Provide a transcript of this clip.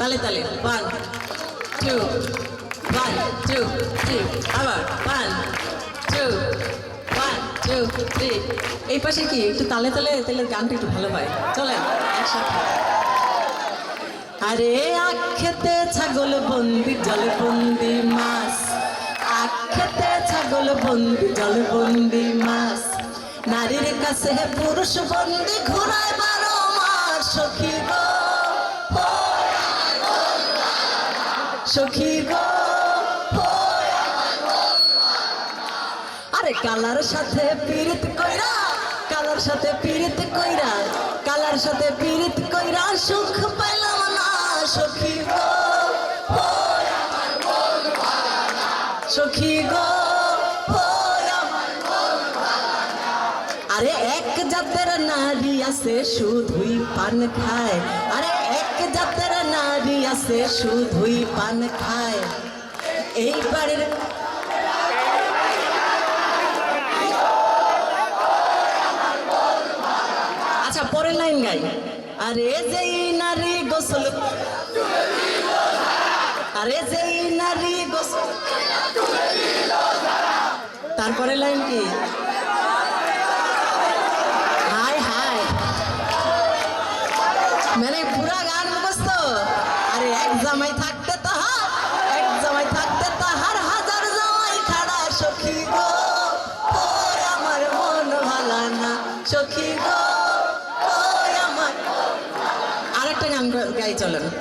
তালে তালে one two one two three আবার one two one two three এই পাশে কি একটু তালে তালে তাহলে গানটা একটু ভালো হয়? একসাথে। আরে আখ ছাগল বন্দি, জল বন্দি মাছ। আখ খেতে ছাগল বন্দি, জল বন্দি মাছ। নারীর কাছে পুরুষ বন্দি ঘুরায় আরে কালার সাথে পীড়িত কইরা, কালার সাথে পীড়িত কইরা, কালার সাথে পীড়িত কইরা সুখ পাইলাম না সখী গো সখী গো। আরে এক জাতের নারী আছে, শুধুই পান খায়। আরে এক জাতের আছে শুধুই পান খায়। বাড়ির আচ্ছা পরের লাইন গাই। আরে যেই নারী গোসল আরে যেই নারী গোসল। তারপরে লাইন কি? সখী আমার মন গান গাই চলেন।